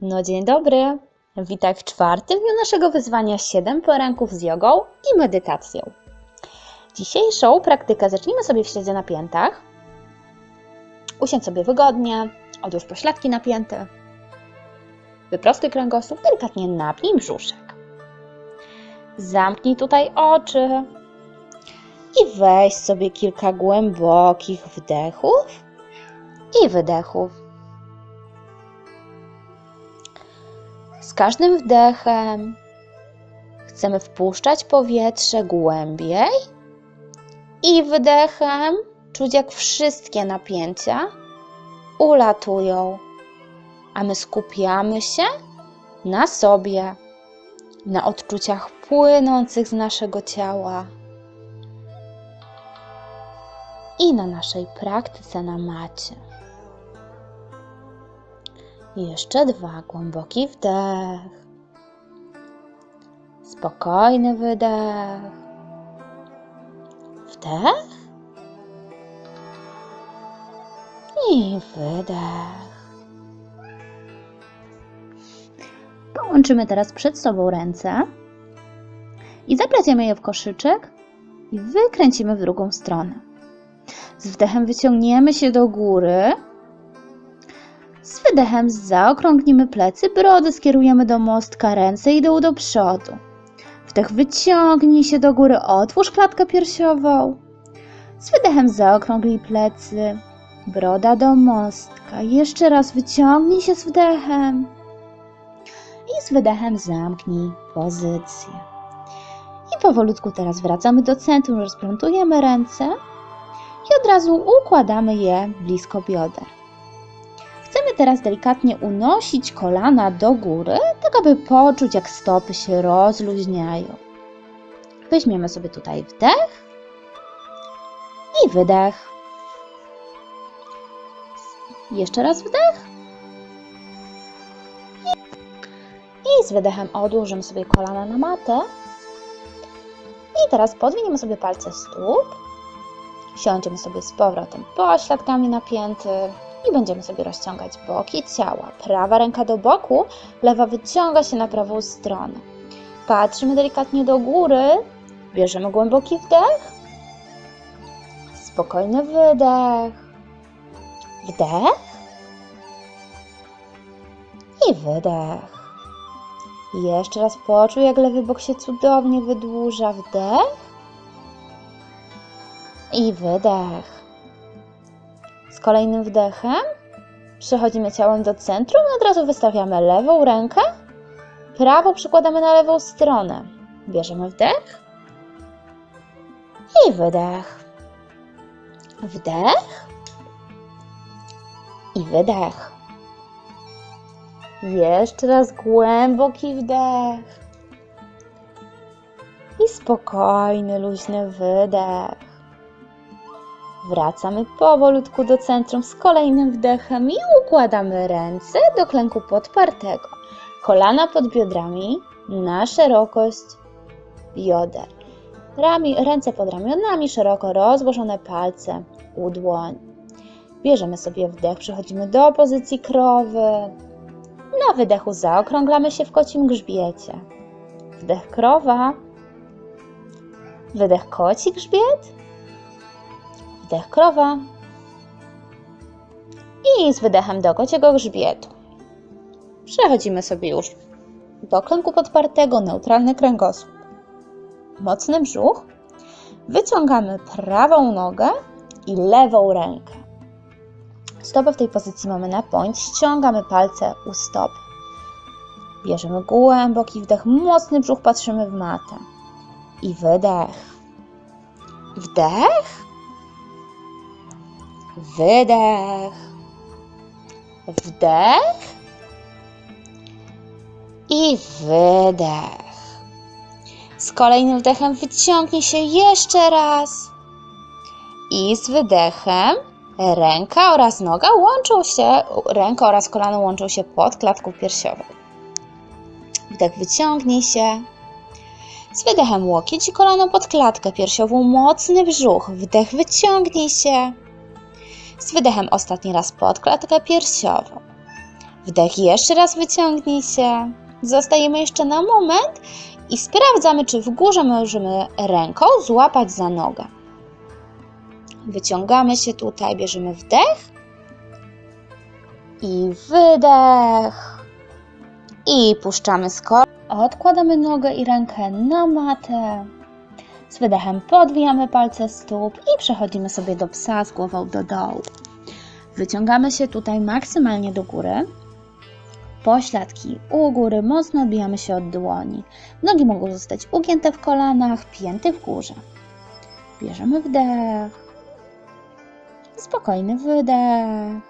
No dzień dobry. Witaj w czwartym dniu naszego wyzwania 7 poranków z jogą i medytacją. Dzisiejszą praktykę zacznijmy sobie w siedzie na piętach. Usiądź sobie wygodnie, odłóż pośladki napięte. Wyprostuj kręgosłup, delikatnie napnij brzuszek. Zamknij tutaj oczy i weź sobie kilka głębokich wdechów i wydechów. Z każdym wdechem chcemy wpuszczać powietrze głębiej i wydechem czuć, jak wszystkie napięcia ulatują, a my skupiamy się na sobie, na odczuciach płynących z naszego ciała i na naszej praktyce na macie. Jeszcze dwa. Głęboki wdech. Spokojny wydech. Wdech. I wydech. Połączymy teraz przed sobą ręce i zapleciemy je w koszyczek i wykręcimy w drugą stronę. Z wdechem wyciągniemy się do góry. Wydechem zaokrąglimy plecy, brodę skierujemy do mostka, ręce idą do przodu. Wdech wyciągnij się do góry, otwórz klatkę piersiową. Z wydechem zaokrąglij plecy, broda do mostka. Jeszcze raz wyciągnij się z wdechem. I z wydechem zamknij pozycję. I powolutku teraz wracamy do centrum, rozplątujemy ręce i od razu układamy je blisko bioder. Teraz delikatnie unosić kolana do góry, tak aby poczuć, jak stopy się rozluźniają. Weźmiemy sobie tutaj wdech i wydech. Jeszcze raz wdech. I z wydechem odłożymy sobie kolana na matę. I teraz podwiniemy sobie palce stóp. Siądziemy sobie z powrotem pośladkami napięty i będziemy sobie rozciągać boki ciała. Prawa ręka do boku, lewa wyciąga się na prawą stronę. Patrzymy delikatnie do góry, bierzemy głęboki wdech, spokojny wydech, wdech i wydech. Jeszcze raz poczuj, jak lewy bok się cudownie wydłuża. Wdech i wydech. Z kolejnym wdechem przechodzimy ciałem do centrum i od razu wystawiamy lewą rękę, prawą przykładamy na lewą stronę. Bierzemy wdech i wydech. Wdech i wydech. Jeszcze raz głęboki wdech i spokojny, luźny wydech. Wracamy powolutku do centrum z kolejnym wdechem i układamy ręce do klęku podpartego. Kolana pod biodrami na szerokość bioder. Rami, ręce pod ramionami, szeroko rozłożone palce u dłoni. Bierzemy sobie wdech, przechodzimy do pozycji krowy. Na wydechu zaokrąglamy się w kocim grzbiecie. Wdech krowa. Wydech koci grzbiet. Wdech krowa. I z wydechem do kociego grzbietu. Przechodzimy sobie już do klęku podpartego, neutralny kręgosłup. Mocny brzuch. Wyciągamy prawą nogę i lewą rękę. Stopę w tej pozycji mamy na point. Ściągamy palce u stopy. Bierzemy głęboki wdech, mocny brzuch, patrzymy w matę. I wydech. Wdech. Wydech. Wdech. I wydech. Z kolejnym wdechem wyciągnij się jeszcze raz. I z wydechem ręka oraz noga łączą się, ręka oraz kolano łączą się pod klatką piersiową. Wdech wyciągnij się. Z wydechem łokieć i kolano pod klatkę piersiową, mocny brzuch. Wdech wyciągnij się. Z wydechem ostatni raz pod klatkę piersiową. Wdech, jeszcze raz wyciągnij się. Zostajemy jeszcze na moment i sprawdzamy, czy w górze możemy ręką złapać za nogę. Wyciągamy się tutaj, bierzemy wdech i wydech. I puszczamy kolei. Odkładamy nogę i rękę na matę. Z wydechem podwijamy palce stóp i przechodzimy sobie do psa z głową do dołu. Wyciągamy się tutaj maksymalnie do góry. Pośladki u góry, mocno odbijamy się od dłoni. Nogi mogą zostać ugięte w kolanach, pięty w górze. Bierzemy wdech. Spokojny wydech.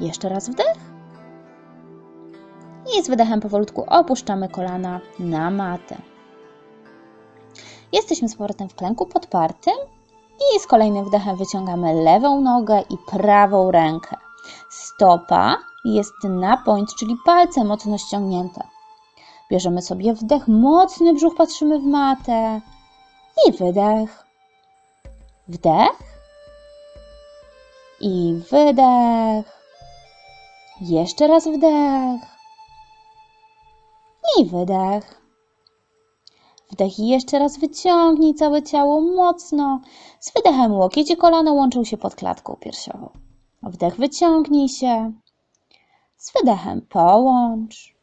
Jeszcze raz wdech. I z wydechem powolutku opuszczamy kolana na matę. Jesteśmy z powrotem w klęku podpartym i z kolejnym wdechem wyciągamy lewą nogę i prawą rękę. Stopa jest na point, czyli palce mocno ściągnięte. Bierzemy sobie wdech, mocny brzuch, patrzymy w matę i wydech. Wdech i wydech. Jeszcze raz wdech i wydech. Wdech i jeszcze raz wyciągnij całe ciało mocno. Z wydechem łokieć i kolano łączą się pod klatką piersiową. Wdech wyciągnij się. Z wydechem połącz.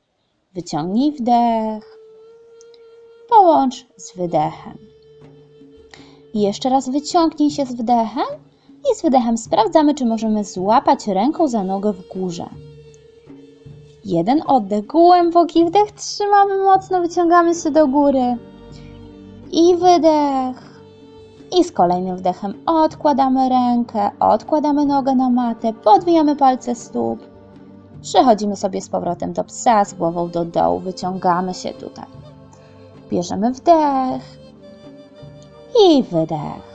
Wyciągnij wdech. Połącz z wydechem. I jeszcze raz wyciągnij się z wdechem i z wydechem sprawdzamy, czy możemy złapać ręką za nogę w górze. Jeden oddech, głęboki wdech, trzymamy mocno, wyciągamy się do góry. I wydech. I z kolejnym wdechem odkładamy rękę, odkładamy nogę na matę, podwijamy palce stóp. Przechodzimy sobie z powrotem do psa, z głową do dołu, wyciągamy się tutaj. Bierzemy wdech i wydech.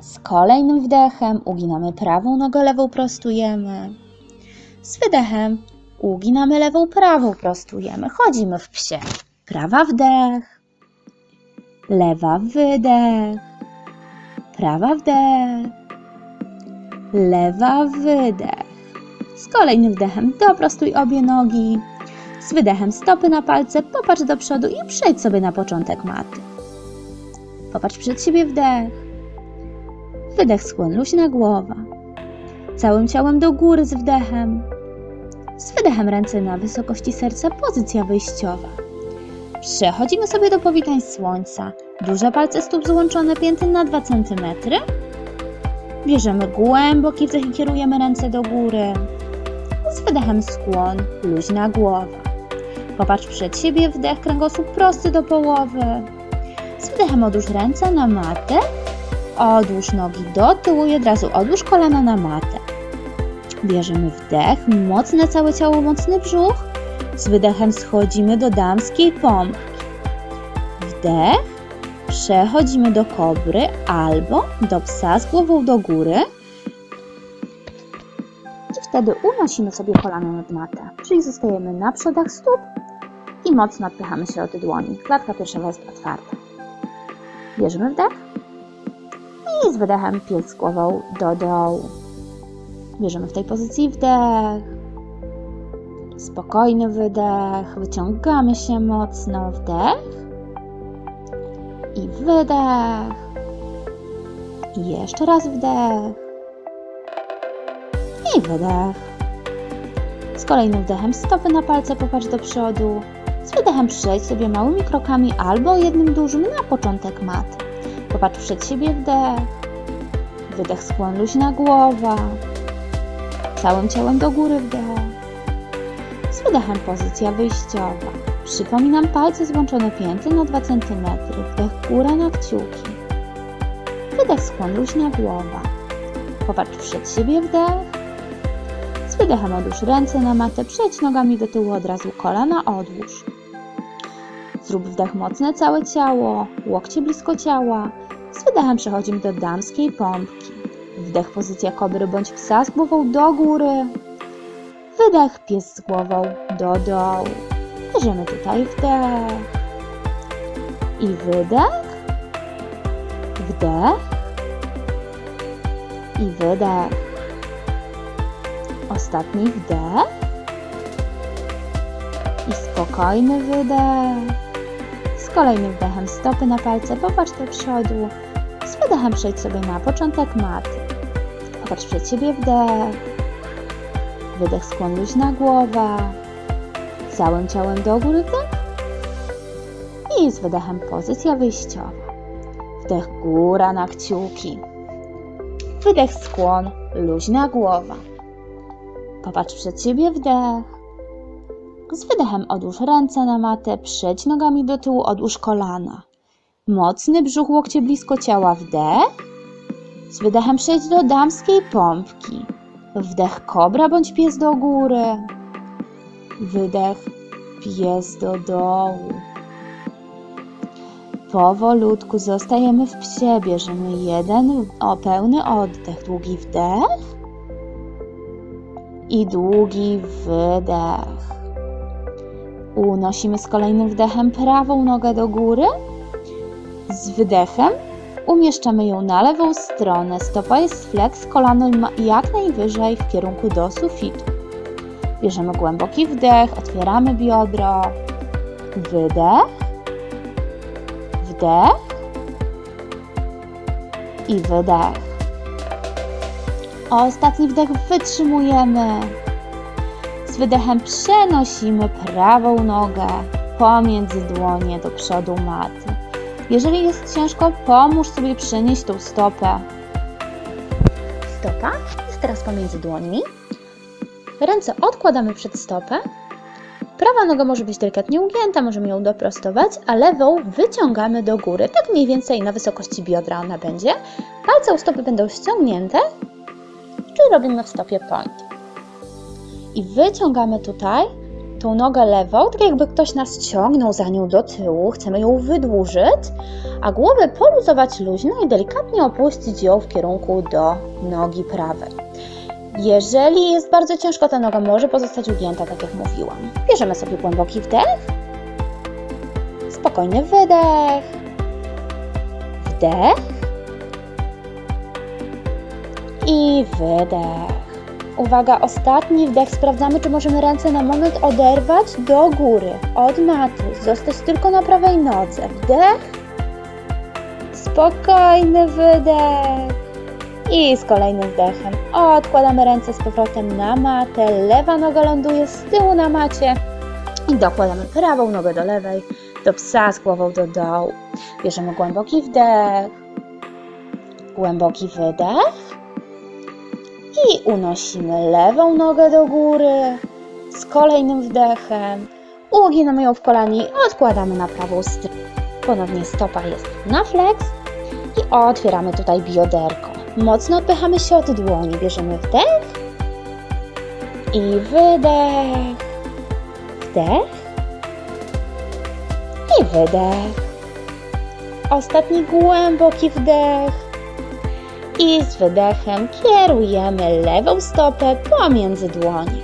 Z kolejnym wdechem uginamy prawą nogę, lewą prostujemy. Z wydechem uginamy lewą, prawą prostujemy. Chodzimy w psie. Prawa wdech, lewa wydech, prawa wdech, lewa wydech. Z kolejnym wdechem doprostuj obie nogi. Z wydechem stopy na palce, popatrz do przodu i przejdź sobie na początek maty. Popatrz przed siebie wdech. Wydech skłon luźna głowa. Całym ciałem do góry z wdechem. Z wydechem ręce na wysokości serca, pozycja wyjściowa. Przechodzimy sobie do powitań słońca. Duże palce stóp złączone, pięty na 2 cm. Bierzemy głęboki wdech i kierujemy ręce do góry. Z wydechem skłon, luźna głowa. Popatrz przed siebie, wdech, kręgosłup prosty do połowy. Z wydechem odłóż ręce na matę. Odłóż nogi do tyłu i od razu odłóż kolana na matę. Bierzemy wdech, mocne całe ciało, mocny brzuch. Z wydechem schodzimy do damskiej pompki. Wdech, przechodzimy do kobry albo do psa z głową do góry. I wtedy unosimy sobie kolana nad matę, czyli zostajemy na przodach stóp i mocno odpychamy się od dłoni. Klatka piersiowa jest otwarta. Bierzemy wdech i z wydechem pies z głową do dołu. Bierzemy w tej pozycji wdech, spokojny wydech, wyciągamy się mocno, wdech i wydech. I jeszcze raz wdech i wydech. Z kolejnym wdechem stopy na palce popatrz do przodu. Z wydechem przejdź sobie małymi krokami albo jednym dużym na początek mat. Popatrz przed siebie wdech. Wydech skłon luźna głowa. Całym ciałem do góry wdech. Z wydechem pozycja wyjściowa. Przypominam palce złączone pięty na 2 cm. Wdech góra na kciuki. Wydech skłon luźna głowa. Popatrz przed siebie wdech. Z wydechem odłóż ręce na matę, przejdź nogami do tyłu od razu, kolana odłóż. Zrób wdech mocne całe ciało, łokcie blisko ciała. Z wydechem przechodzimy do damskiej pompki. Wdech pozycja kobry bądź psa z głową do góry. Wydech pies z głową do dołu. Bierzemy tutaj wdech i wydech, wdech i wydech. Ostatni wdech. I spokojny wydech. Z kolejnym wdechem stopy na palce, popatrz do przodu. Z wydechem przejdź sobie na początek maty. Popatrz przed siebie wdech. Wydech skłon luźna głowa. Całym ciałem do góry wdech. I z wydechem pozycja wyjściowa. Wdech góra na kciuki. Wydech skłon, luźna głowa. Popatrz przed siebie wdech. Z wydechem odłóż ręce na matę, przejdź nogami do tyłu, odłóż kolana. Mocny brzuch, łokcie blisko ciała, wdech. Z wydechem przejdź do damskiej pompki. Wdech kobra bądź pies do góry. Wydech pies do dołu. Powolutku zostajemy w psie, bierzemy jeden o pełny oddech, długi wdech i długi wydech. Unosimy z kolejnym wdechem prawą nogę do góry. Z wydechem umieszczamy ją na lewą stronę. Stopa jest flex, kolano jak najwyżej w kierunku do sufitu. Bierzemy głęboki wdech, otwieramy biodro. Wydech. Wdech. I wydech. Ostatni wdech wytrzymujemy. Z wydechem przenosimy prawą nogę pomiędzy dłonie do przodu maty. Jeżeli jest ciężko, pomóż sobie przenieść tą stopę. Stopa jest teraz pomiędzy dłońmi. Ręce odkładamy przed stopę. Prawa noga może być delikatnie ugięta, możemy ją doprostować, a lewą wyciągamy do góry, tak mniej więcej na wysokości biodra ona będzie. Palce u stopy będą ściągnięte, czyli robimy w stopie point. I wyciągamy tutaj tą nogę lewą, tak jakby ktoś nas ciągnął za nią do tyłu, chcemy ją wydłużyć, a głowę poluzować luźno i delikatnie opuścić ją w kierunku do nogi prawej. Jeżeli jest bardzo ciężko, ta noga może pozostać ugięta, tak jak mówiłam. Bierzemy sobie głęboki wdech, spokojny wydech, wdech i wydech. Uwaga, ostatni wdech. Sprawdzamy, czy możemy ręce na moment oderwać do góry, od maty. Zostać tylko na prawej nodze. Wdech. Spokojny wydech. I z kolejnym wdechem odkładamy ręce z powrotem na matę. Lewa noga ląduje z tyłu na macie. I dokładamy prawą nogę do lewej, do psa z głową do dołu. Bierzemy głęboki wdech. Głęboki wydech i unosimy lewą nogę do góry z kolejnym wdechem. Uginamy ją w kolanie i odkładamy na prawą stronę. Ponownie stopa jest na flex i otwieramy tutaj bioderko. Mocno odpychamy się od dłoni. Bierzemy wdech i wydech. Wdech i wydech. Ostatni głęboki wdech i z wydechem kierujemy lewą stopę pomiędzy dłonie.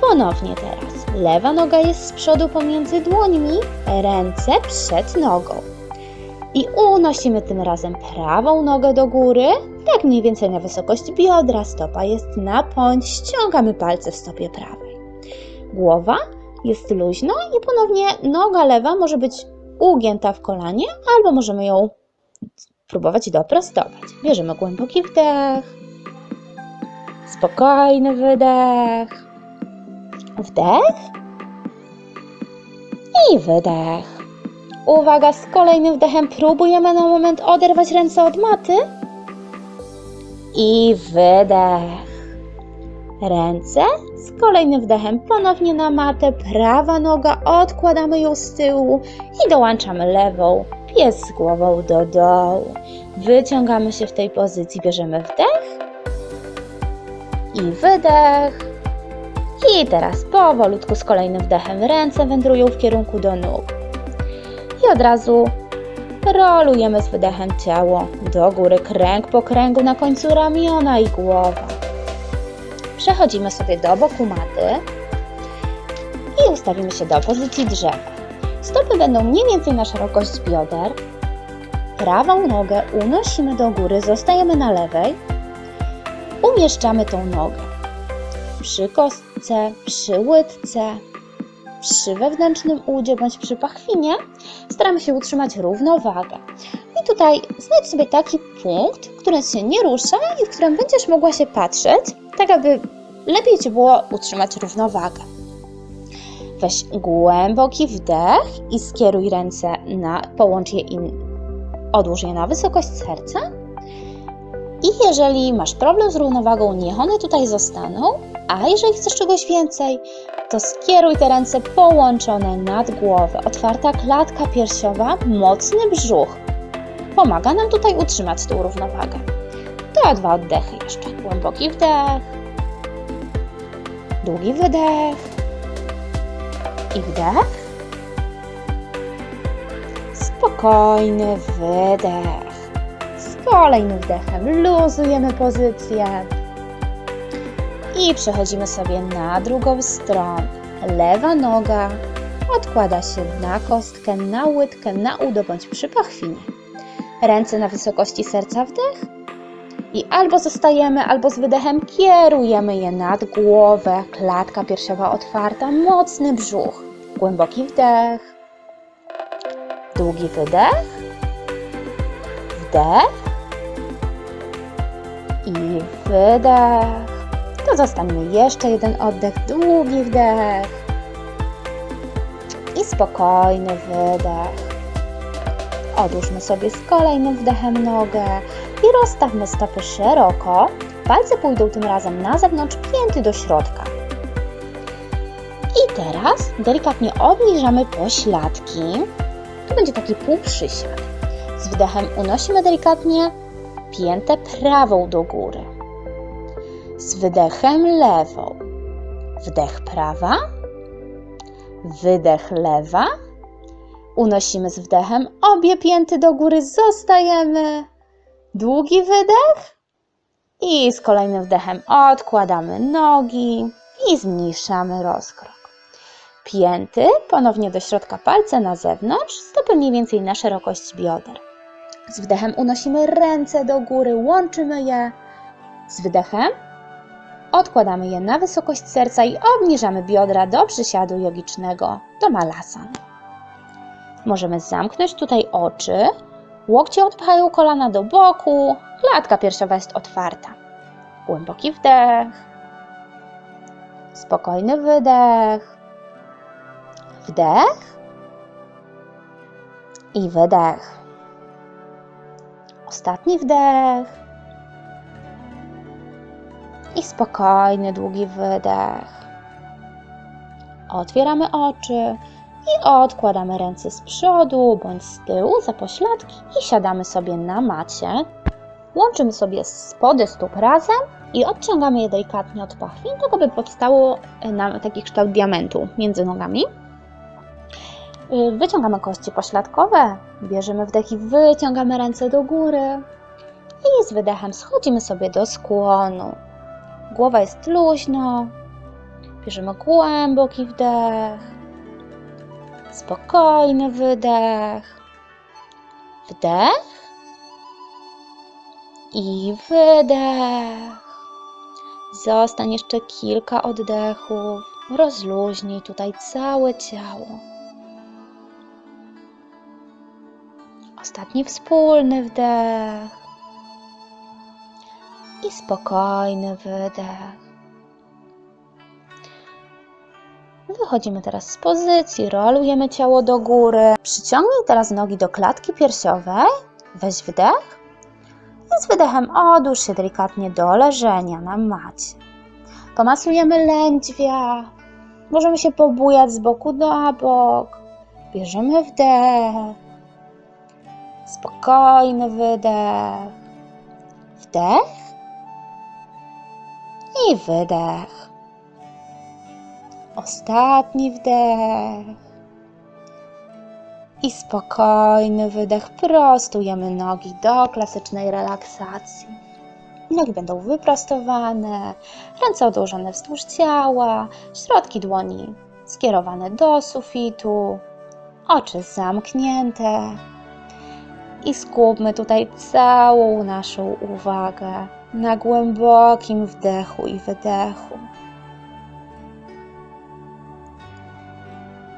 Ponownie teraz. Lewa noga jest z przodu pomiędzy dłońmi, ręce przed nogą. I unosimy tym razem prawą nogę do góry, tak mniej więcej na wysokość biodra, stopa jest na pąć, ściągamy palce w stopie prawej. Głowa jest luźno i ponownie noga lewa może być ugięta w kolanie, albo możemy ją próbować doprostować. Bierzemy głęboki wdech, spokojny wydech, wdech i wydech. Uwaga, z kolejnym wdechem próbujemy na moment oderwać ręce od maty i wydech. Ręce z kolejnym wdechem ponownie na matę, prawa noga, odkładamy ją z tyłu i dołączamy lewą, pies z głową do dołu. Wyciągamy się w tej pozycji, bierzemy wdech i wydech. I teraz powolutku z kolejnym wdechem ręce wędrują w kierunku do nóg. I od razu rolujemy z wydechem ciało do góry, kręg po kręgu na końcu ramiona i głowa. Przechodzimy sobie do boku maty i ustawimy się do pozycji drzewa. Stopy będą mniej więcej na szerokość bioder. Prawą nogę unosimy do góry, zostajemy na lewej. umieszczamy tą nogę przy kostce, przy łydce, przy wewnętrznym udzie bądź przy pachwinie. Staramy się utrzymać równowagę. I tutaj znajdź sobie taki punkt, który się nie rusza i w którym będziesz mogła się patrzeć, tak aby lepiej Ci było utrzymać równowagę. Weź głęboki wdech i skieruj ręce na, połącz je i odłóż je na wysokość serca. I jeżeli masz problem z równowagą, niech one tutaj zostaną, a jeżeli chcesz czegoś więcej, to skieruj te ręce połączone nad głowę. Otwarta klatka piersiowa, mocny brzuch. Pomaga nam tutaj utrzymać tą równowagę. To dwa oddechy jeszcze. Głęboki wdech, długi wydech i wdech. Spokojny wydech. Kolejnym wdechem luzujemy pozycję. I przechodzimy sobie na drugą stronę. Lewa noga odkłada się na kostkę, na łydkę, na udo bądź przy pachwinie. Ręce na wysokości serca wdech. I albo zostajemy, albo z wydechem kierujemy je nad głowę. Klatka piersiowa otwarta, mocny brzuch. Głęboki wdech. Długi wydech. Wdech. I wydech. To zostańmy jeszcze jeden oddech, długi wdech. I spokojny wydech. Odłóżmy sobie z kolejnym wdechem nogę i rozstawmy stopy szeroko. Palce pójdą tym razem na zewnątrz, pięty do środka. I teraz delikatnie obniżamy pośladki. To będzie taki półprzysiad. Z wdechem unosimy delikatnie piętę prawą do góry. Z wydechem lewą. Wdech prawa. Wydech lewa. Unosimy z wdechem obie pięty do góry, zostajemy. Długi wydech. I z kolejnym wdechem odkładamy nogi i zmniejszamy rozkrok. Pięty ponownie do środka, palce na zewnątrz, stopy mniej więcej na szerokość bioder. Z wdechem unosimy ręce do góry, łączymy je. Z wydechem odkładamy je na wysokość serca i obniżamy biodra do przysiadu jogicznego, do malasana. Możemy zamknąć tutaj oczy, łokcie odpchają kolana do boku, klatka piersiowa jest otwarta. Głęboki wdech, spokojny wydech, wdech i wydech. Ostatni wdech i spokojny, długi wydech. Otwieramy oczy i odkładamy ręce z przodu bądź z tyłu za pośladki i siadamy sobie na macie. Łączymy sobie spody stóp razem i odciągamy je delikatnie od pachwin, tak aby powstało nam taki kształt diamentu między nogami. Wyciągamy kości pośladkowe, bierzemy wdech i wyciągamy ręce do góry. I z wydechem schodzimy sobie do skłonu. Głowa jest luźno. Bierzemy głęboki wdech. Spokojny wydech. Wdech. I wydech. Zostań jeszcze kilka oddechów. Rozluźnij tutaj całe ciało. Ostatni wspólny wdech i spokojny wydech. Wychodzimy teraz z pozycji, rolujemy ciało do góry. Przyciągnij teraz nogi do klatki piersiowej. Weź wdech i z wydechem odłóż się delikatnie do leżenia na macie. Pomasujemy lędźwia. Możemy się pobujać z boku na bok. Bierzemy wdech. Spokojny wydech. Wdech i wydech. Ostatni wdech. I spokojny wydech. Prostujemy nogi do klasycznej relaksacji. Nogi będą wyprostowane, ręce odłożone wzdłuż ciała, środki dłoni skierowane do sufitu, oczy zamknięte. I skupmy tutaj całą naszą uwagę na głębokim wdechu i wydechu.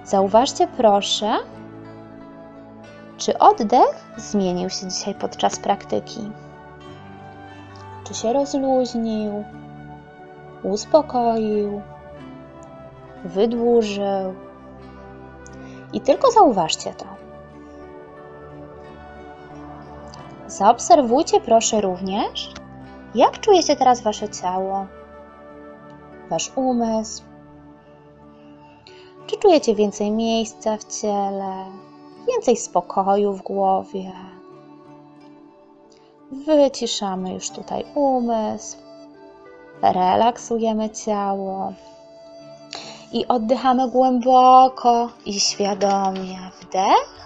Zauważcie proszę, czy oddech zmienił się dzisiaj podczas praktyki. Czy się rozluźnił, uspokoił, wydłużył. I tylko zauważcie to. Zaobserwujcie proszę również, jak czuje się teraz wasze ciało, wasz umysł. Czy czujecie więcej miejsca w ciele, więcej spokoju w głowie? Wyciszamy już tutaj umysł, relaksujemy ciało i oddychamy głęboko i świadomie. Wdech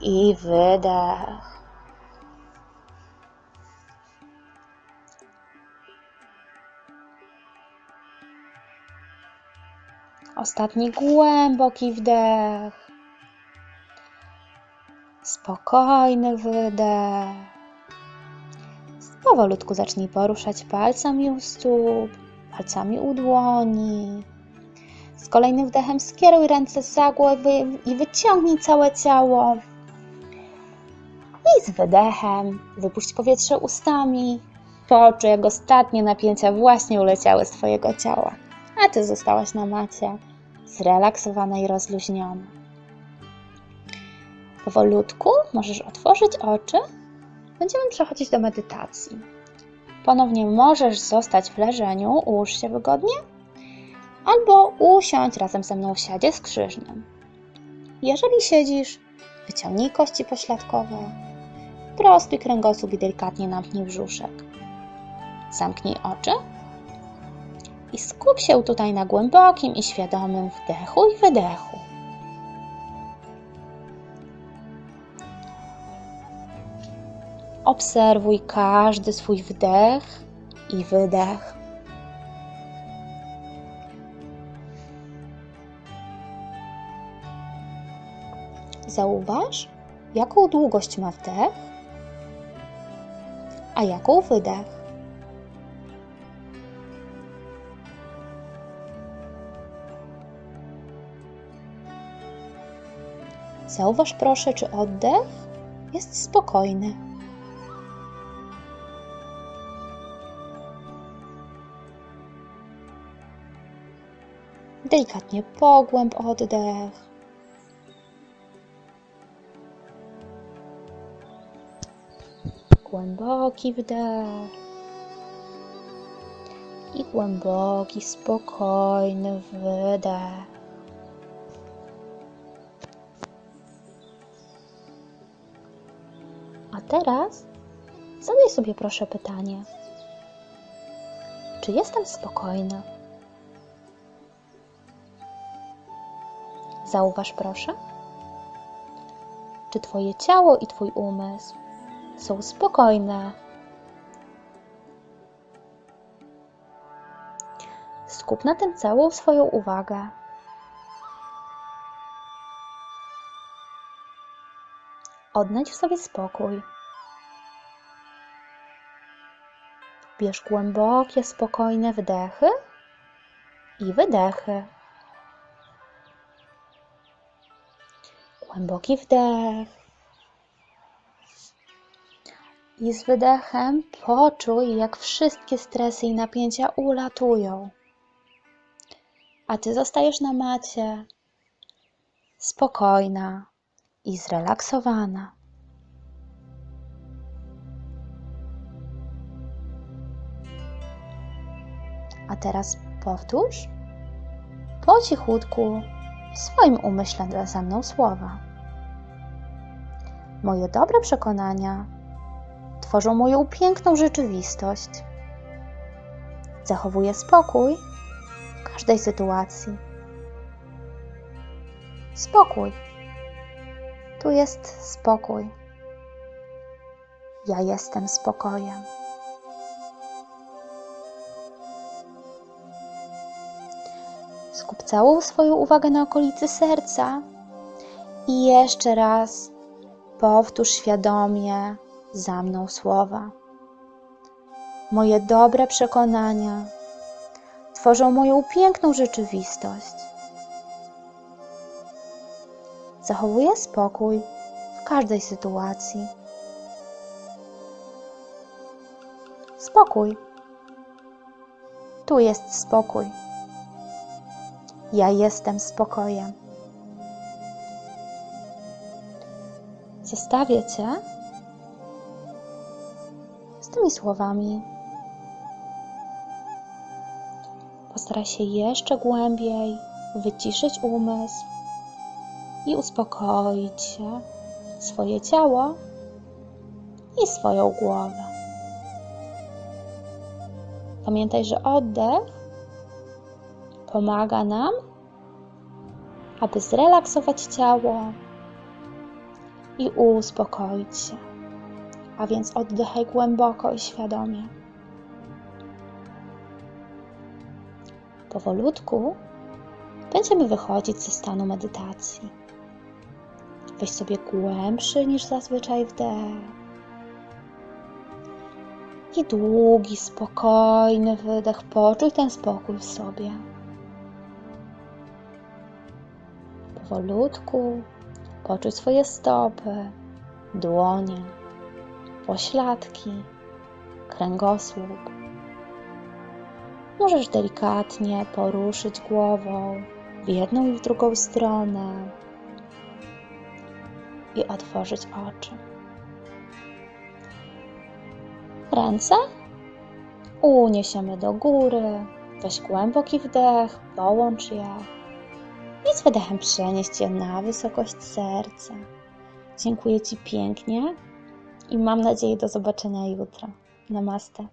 i wydech. Ostatni głęboki wdech. Spokojny wydech. Powolutku zacznij poruszać palcami u stóp, palcami u dłoni. Z kolejnym wdechem skieruj ręce za głowę i wyciągnij całe ciało. I z wydechem wypuść powietrze ustami. Poczuj, jak ostatnie napięcia właśnie uleciały z Twojego ciała, a Ty zostałaś na macie, zrelaksowana i rozluźniona. Powolutku możesz otworzyć oczy. Będziemy przechodzić do medytacji. Ponownie możesz zostać w leżeniu, ułóż się wygodnie, albo usiądź razem ze mną w siadzie skrzyżnym. Jeżeli siedzisz, wyciągnij kości pośladkowe, prostuj kręgosłup i delikatnie napnij brzuszek. Zamknij oczy i skup się tutaj na głębokim i świadomym wdechu i wydechu. Obserwuj każdy swój wdech i wydech. Zauważ, jaką długość ma wdech, a jaką wydech. Zauważ proszę, czy oddech jest spokojny. Delikatnie pogłęb oddech. Głęboki wdech. I głęboki, spokojny wydech. Teraz zadaj sobie proszę pytanie: czy jestem spokojna? Zauważ proszę, czy Twoje ciało i Twój umysł są spokojne. Skup na tym całą swoją uwagę. Odnajdź w sobie spokój. Bierz głębokie, spokojne wdechy i wydechy. Głęboki wdech. I z wydechem poczuj, jak wszystkie stresy i napięcia ulatują. A ty zostajesz na macie spokojna i zrelaksowana. A teraz powtórz po cichutku w swoim umyśle za mną słowa. Moje dobre przekonania tworzą moją piękną rzeczywistość. Zachowuję spokój w każdej sytuacji. Spokój. Tu jest spokój. Ja jestem spokojem. Całą swoją uwagę na okolicy serca i jeszcze raz powtórz świadomie za mną słowa. moje dobre przekonania tworzą moją piękną rzeczywistość. Zachowuję spokój w każdej sytuacji. Spokój. Tu jest spokój. Ja jestem spokojem. Zostawię Cię z tymi słowami. Postaraj się jeszcze głębiej wyciszyć umysł i uspokoić się, swoje ciało i swoją głowę. Pamiętaj, że oddech pomaga nam, aby zrelaksować ciało i uspokoić się. A więc oddychaj głęboko i świadomie. Powolutku będziemy wychodzić ze stanu medytacji. Weź sobie głębszy niż zazwyczaj wdech. I długi, spokojny wydech. Poczuj ten spokój w sobie. Powolutku poczuj swoje stopy, dłonie, pośladki, kręgosłup. Możesz delikatnie poruszyć głową w jedną i w drugą stronę i otworzyć oczy. Ręce uniesiemy do góry, weź głęboki wdech, połącz je i z wydechem przenieść je na wysokość serca. Dziękuję Ci pięknie i mam nadzieję do zobaczenia jutro. Namaste.